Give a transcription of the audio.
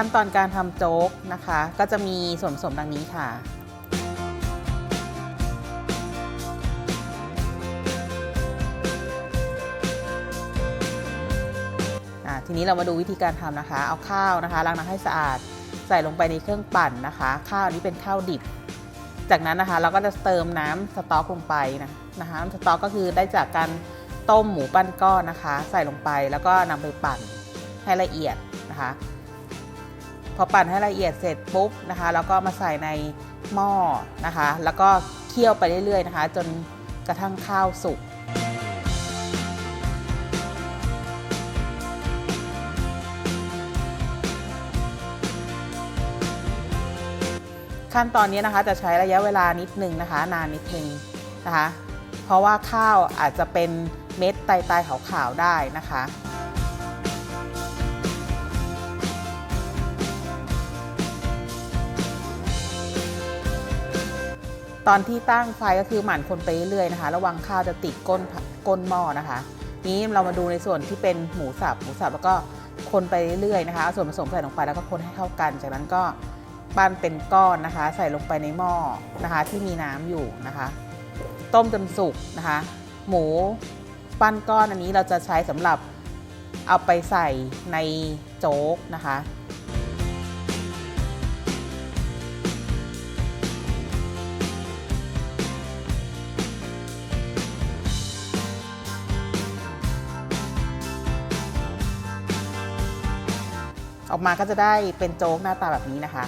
ขั้นตอนการทำโจ๊กนะคะ ก็จะมีส่วนผสมดังนี้ค่ะ ทีนี้เรามาดูวิธีการทำนะคะ เอาข้าวนะคะล้างน้ำให้สะอาดใส่ลงไปในเครื่องปั่นนะคะ ข้าวนี้เป็นข้าวดิบ จากนั้นนะคะเราก็จะเติมน้ำสต๊อกลงไปนะนะคะน้ำสต๊อกก็คือได้จากการต้มหมูปั้นก้อนนะคะ ใส่ลงไปแล้วก็นำไปปั่นให้ละเอียดนะคะ พอปั่นให้ละเอียดเสร็จปุ๊บนะคะ แล้วก็มาใส่ในหม้อนะคะ แล้วก็เคี่ยวไปเรื่อยๆนะคะ จนกระทั่งข้าวสุกขั้นตอนนี้นะคะจะใช้ระยะเวลานิดนึงนะคะ นานนิดนึงนะคะ เพราะว่าข้าวอาจจะเป็นเม็ดไตๆขาวๆได้นะคะ ตอนที่ตั้งไฟก็คือหมั่นคนไปเรื่อยๆนะคะ ระวังข้าวจะติดก้นก้นหม้อนะคะ นี้เรามาดูในส่วนที่เป็นหมูสับหมูสับแล้วก็คนไปเรื่อยๆนะคะเอาส่วนผสมใส่ลงไปแล้วก็คนให้เข้ากัน จากนั้นก็ปั้นเป็นก้อนนะคะ ใส่ลงไปในหม้อนะคะ ที่มีน้ำอยู่นะคะ ต้มจนสุกนะคะ หมูปั้นก้อนอันนี้เราจะใช้สำหรับเอาไปใส่ในโจ๊กนะคะ ออกมาก็จะได้เป็นโจ๊กหน้าตาแบบนี้นะคะ